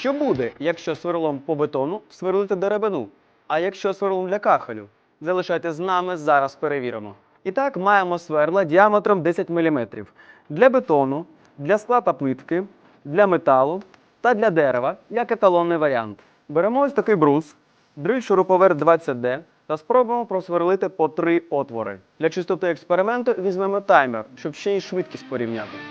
Що буде, якщо сверлом по бетону сверлити деревину? А якщо сверлом для кахелю? Залишайте з нами, зараз перевіримо. І так, маємо сверла діаметром 10 мм. Для бетону, для скла та плитки, для металу та для дерева, як еталонний варіант. Беремо ось такий брус, дриль шуруповерт 20D та спробуємо просверлити по три отвори. Для чистоти експерименту візьмемо таймер, щоб ще й швидкість порівняти.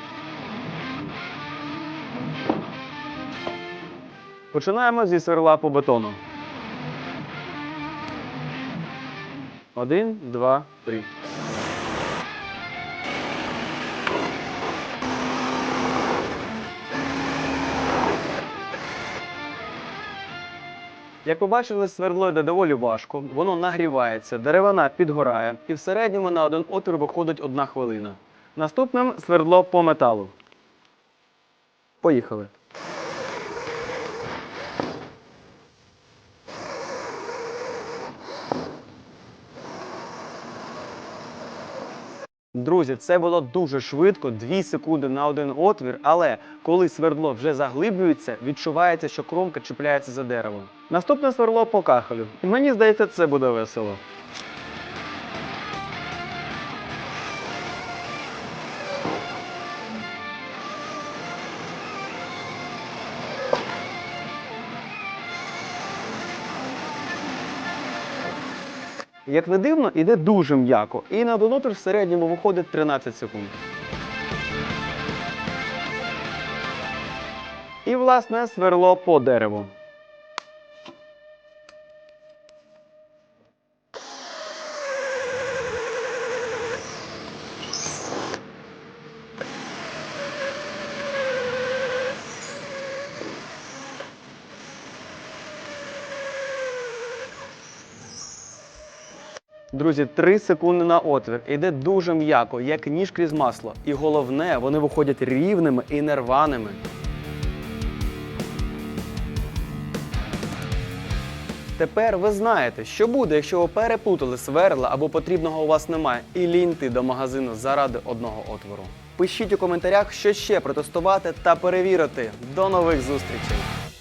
Починаємо зі сверла по бетону. Один, два, три. Як побачили, свердло йде доволі важко, воно нагрівається, деревина підгорає, і в середньому на один отвір виходить одна хвилина. Наступним свердло по металу. Поїхали. Друзі, це було дуже швидко, 2 секунди на один отвір, але коли свердло вже заглиблюється, відчувається, що кромка чіпляється за деревом. Наступне сверло по кахелю. І мені здається, це буде весело. Як не дивно, іде дуже м'яко, і на донотер в середньому виходить 13 секунд. І, власне, сверло по дереву. Друзі, 3 секунди на отвір. Іде дуже м'яко, як ніж крізь масло. І головне, вони виходять рівними і нерваними. Тепер ви знаєте, що буде, якщо ви переплутали сверла або потрібного у вас немає, і ліньте до магазину заради одного отвору. Пишіть у коментарях, що ще протестувати та перевірити. До нових зустрічей!